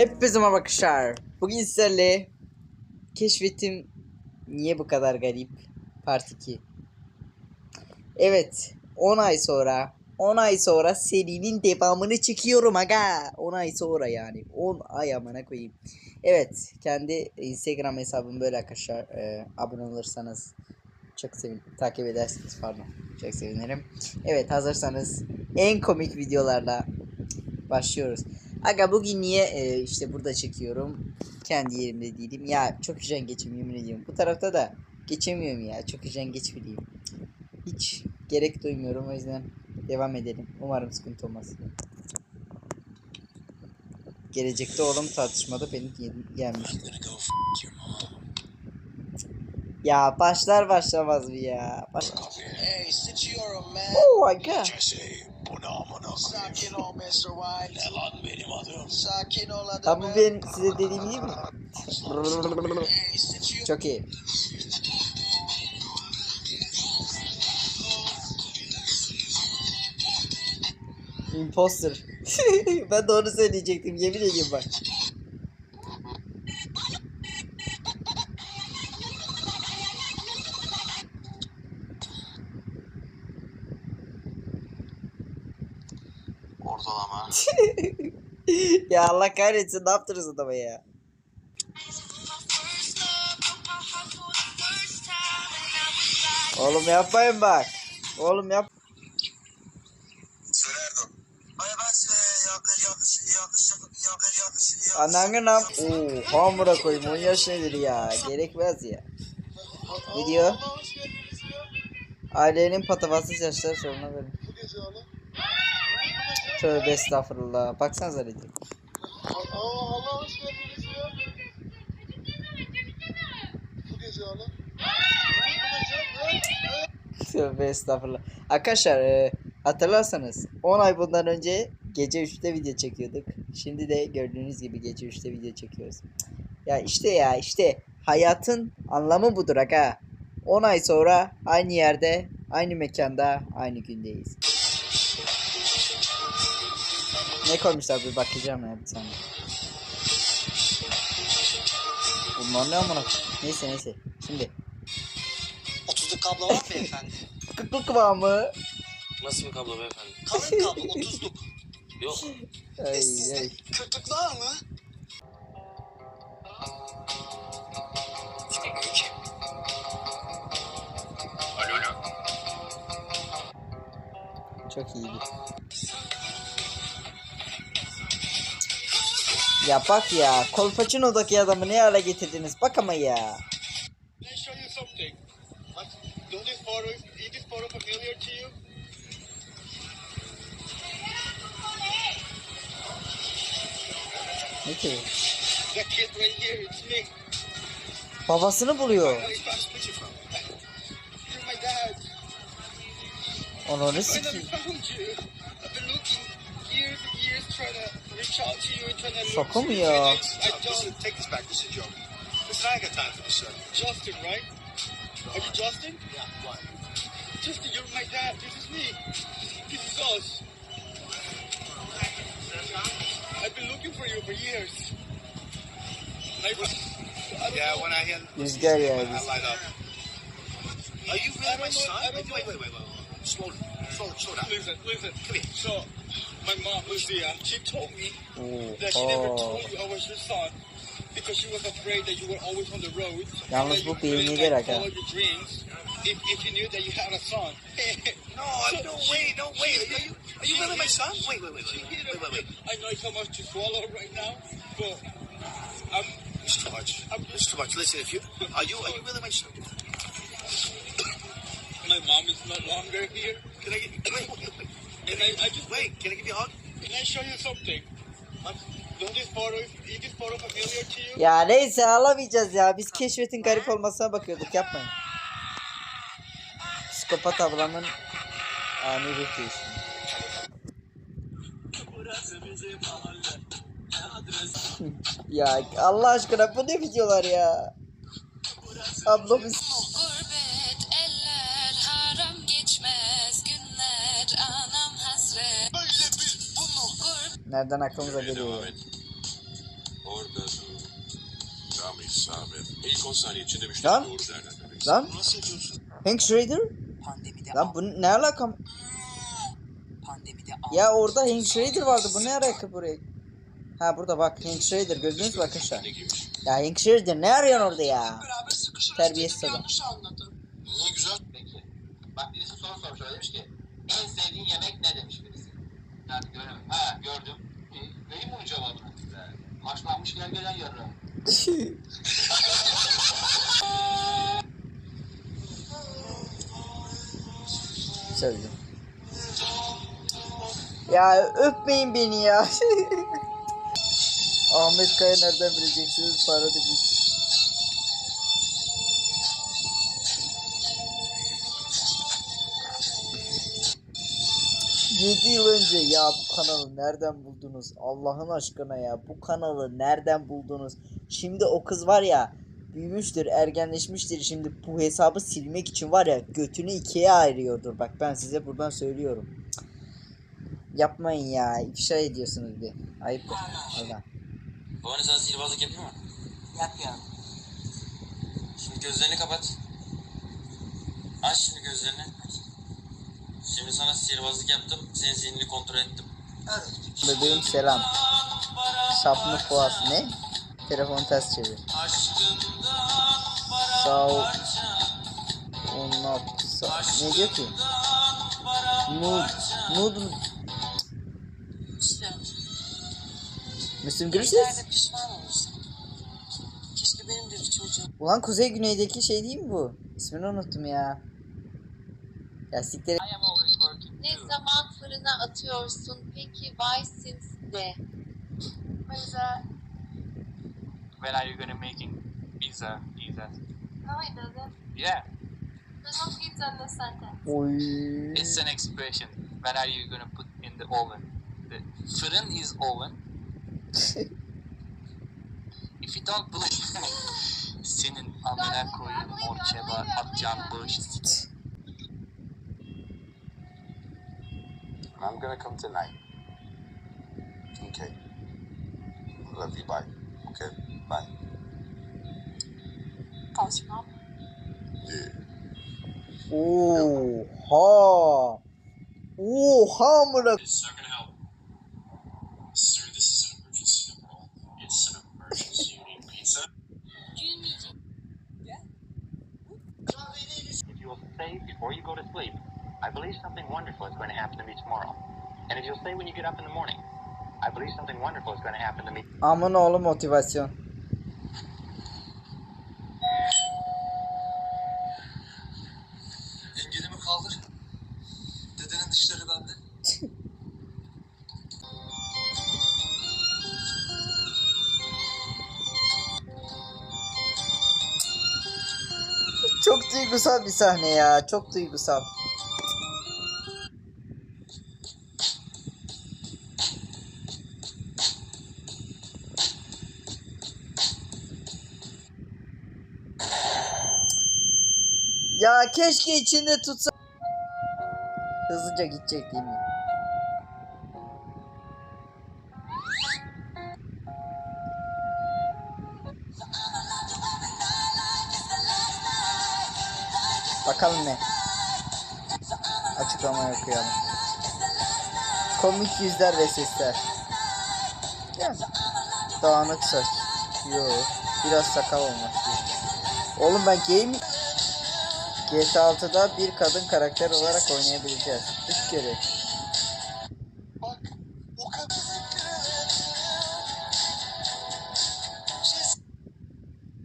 Hepinize arkadaşlar. Bugün sizlerle keşfetim niye bu kadar garip part 2. Evet 10 ay sonra 10 ay sonra serinin devamını çekiyorum aga. 10 ay sonra yani 10 ay amına koyayım. Evet kendi instagram hesabım böyle arkadaşlar. Ee, abone olursanız çok sevin takip edersiniz pardon. Çok sevinirim. Evet hazırsanız en komik videolarla başlıyoruz. Aga bugün niye e, işte burada çekiyorum? Kendi yerimde değilim. Ya çok güzel geçim yemin ediyorum. Bu tarafta da geçemiyorum ya. Çok güzel geçmeyeyim. Hiç gerek duymuyorum o yüzden devam edelim. Umarım sıkıntı olmaz. Gelecekte oğlum tartışmada beni yenmişti. Ya başlar başlamaz mı ya? Baş... Hey. Oh my god. Jesse, bu ne amına Sakin ol Mr. White. Ne lan benim adım? Sakin ol Ha adamım. bu ben size dediğim değil mi? Çok iyi. Imposter. ben onu söyleyecektim yemin ediyorum bak. Ortalama. ya Allah kahretsin ne yaptınız adama ya? Oğlum yapmayın bak. Oğlum yap. Ananı nam. Oo, hamura koyayım 10 yaş nedir ya? Gerekmez ya. Ne diyor? Ailenin patavatsız yaşlar soruna verin. Tövbe estağfurullah. Baksanıza ne diyor. Allah hoş geldiniz ya. Tövbe estağfurullah. Arkadaşlar e, hatırlarsanız 10 ay bundan önce gece 3'te video çekiyorduk. Şimdi de gördüğünüz gibi gece 3'te video çekiyoruz. Ya işte ya işte hayatın anlamı budur aga. 10 ay sonra aynı yerde, aynı mekanda, aynı gündeyiz. Ne koymuşlar bir bakacağım ya bir saniye. Bunlar ne amına? Neyse neyse. Şimdi 30'luk kablo var mı beyefendi? kıklı kıvamı. Nasıl bir kablo beyefendi? Kalın kablo 30'luk. Yok. Ay, E sizde ay. 40'lık var mı? Alo alo. Çok iyiydi. Ya bak ya, Kolpaçino'daki adamı ne hale getirdiniz? Bak ama ya. Ne ki? Babasını buluyor. Where you got I just, take this back. This is a joke. Listen, I ain't got time for this shit. Justin, right? Are you Justin? Yeah, what? Justin, you're my dad. This is me. This is us. I've been looking for you for years. I, I Yeah, when I hear Rüzgar ya. I light up. Are you really my know- son? Wait, wait, wait, wait, wait. Slow, slow, slow down. Listen, listen. Come here. So, my mom, Lucia, she told me that she never told you I was your son because she was afraid that you were always on the road. Yalnız that bu you couldn't, beğenilir like, follow your dreams if, if you knew that you had a son. No, I, no, wait, no, wait. Are you, are you really my son? Wait, wait, wait, She wait, hid wait, wait, wait. I know it's so much to swallow right now, but I'm, It's too much. It's too much. Listen, if you are you are you really my son? my mom is no longer here. Can I get wait, wait, wait. And I, I just Wait, can I give you a hug? Can I show you something? What? Don't this photo, is this photo familiar to you? Ya neyse alamayacağız ya. Biz keşfetin garip olmasına bakıyorduk. Yapmayın. Psikopat ablamın ani ruh değişimi. ya Allah aşkına bu ne videolar ya? Ablamız anam hasret Böyle bir bunu nereden aklımıza geliyor ya? İsabet. İlk 10 saniye içinde Lan. müşteri doğru değerlendirmek. Lan Nasıl yapıyorsun? Hank Schrader? Pandemide Lan bu ne alaka? pandemide Ya orada Hank Schrader vardı. Bu ne alaka buraya? Ha burada bak Hank Schrader mü arkadaşlar? Ne giymiş? Ya Hank Schrader ne arıyorsun orada ya? Beraber sıkışırız Terbiyesiz adam. yanlış anladı. Ne güzel. Peki. Bak birisi soru sormuş öyle demiş ki. En sevdiğin yemek ne demiş birisi. Yani göremedim. Ha gördüm. E, vereyim mi onun cevabını? Haşlanmış gel gelen yarı. Söyledim. Ya öpmeyin beni ya. Ahmet Kaya nereden bileceksiniz? Para demiş. Yedi yıl önce ya bu kanalı nereden buldunuz? Allah'ın aşkına ya bu kanalı nereden buldunuz? Şimdi o kız var ya büyümüştür, ergenleşmiştir. Şimdi bu hesabı silmek için var ya götünü ikiye ayırıyordur. Bak ben size buradan söylüyorum. Yapmayın ya. ifşa ediyorsunuz bir. Ayıp. Allah. Babaanne sana sihirbazlık yapayım mı? Yap ya. Şimdi gözlerini kapat. Aç şimdi gözlerini. Şimdi sana sihirbazlık yaptım. Senin zihnini kontrol ettim. Bebeğim selam. Şaplı Fuat ne? Telefonu ters çevir. Sağ ol. Onlar sağ... Ne diyor ki? Nud. Nud. Müslüm olursun. Keşke benim de bir çocuğum. Ulan Kuzey Güney'deki şey değil mi bu? İsmini unuttum ya. Ya siktir fırına atıyorsun peki why since de? Mesela when are you gonna making pizza? Pizza. no it doesn't. Yeah, There's no pizza in the sentence. Oy. it's an expression. When are you gonna put in the oven? The fırın is oven. If you don't believe me, senin amına koyayım orçeba atacağın bağış I'm gonna come tonight. Okay. Love you. Bye. Okay. Bye. Konuşmam. Yeah. Oha. Oha amına. It's not gonna help. Sir, this is an emergency number. It's an emergency. You need pizza? Gülmeyecek. If you will say before you go to sleep, I believe something wonderful is going to happen to me tomorrow. And if you'll say when you get up in the morning, I believe something wonderful is going to happen to me Aman oğlum motivasyon. Engelimi kaldır. Dedenin dişleri bende. Çok duygusal bir sahne ya. Çok duygusal. Keşke içinde tutsa. Hızlıca gidecek değil mi? Bakalım ne? Açıklamayı okuyalım. Komik yüzler ve sesler. Ya. Dağınık saç. Yo. Biraz sakal olmak. Oğlum ben gay mi? GTA 6'da bir kadın karakter olarak oynayabileceğiz. Bak o kadar.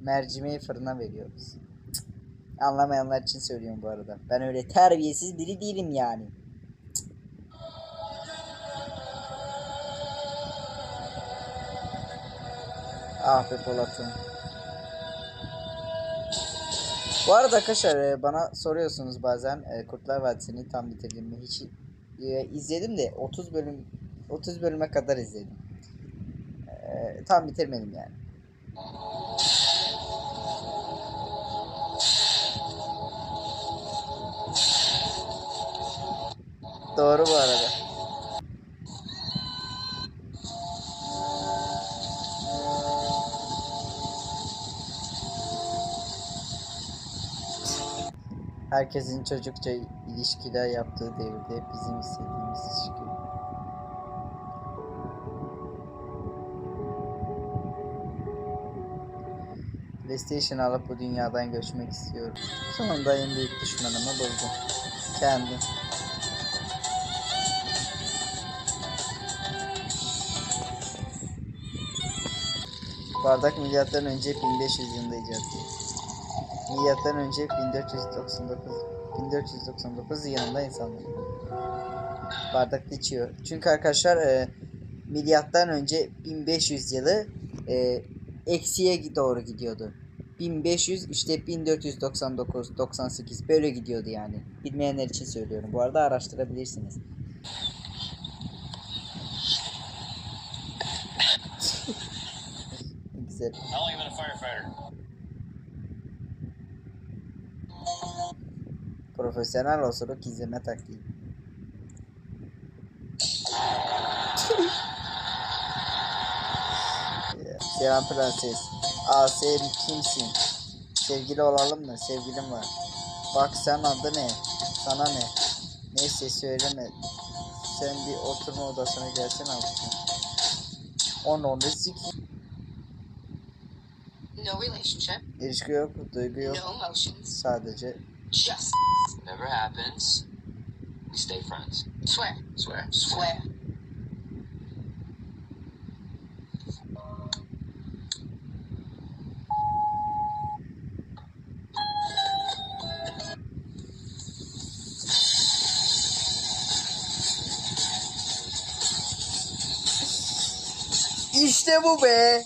Mercimeği fırına veriyoruz. Cık. Anlamayanlar için söylüyorum bu arada. Ben öyle terbiyesiz biri değilim yani. Ah be Polat'ım. Bu arada arkadaşlar e, bana soruyorsunuz bazen e, Kurtlar Vadisi'ni tam bitirdim mi? Hiç e, izledim de 30 bölüm 30 bölüme kadar izledim. Tam bitirmedim yani. Doğru bu arada. Herkesin çocukça ilişkiler yaptığı devirde bizim istediğimiz ilişki. PlayStation alıp bu dünyadan göçmek istiyorum. Sonunda en büyük düşmanımı buldum. Kendim. Bardak milyattan önce 1500 yılında icat edildi. Milyattan önce 1499 1499 yılında insanlar bardakta içiyor. Çünkü arkadaşlar e, milyattan önce 1500 yılı e, eksiye doğru gidiyordu. 1500 işte 1499 98 böyle gidiyordu yani. Bilmeyenler için söylüyorum. Bu arada araştırabilirsiniz. Güzel. How long you been a firefighter? Profesyonel osuruk izleme taktiği. Selam prenses. Aa sen kimsin? Sevgili olalım mı? Sevgilim var. Bak sen adı ne? Sana ne? Neyse söyleme. Sen bir oturma odasına gelsene abicim. On onu sik. No relationship, İlişki yok, duygu yok. no emotions, Sadece just Never happens. We stay friends. swear, Swear. swear. İşte bu be.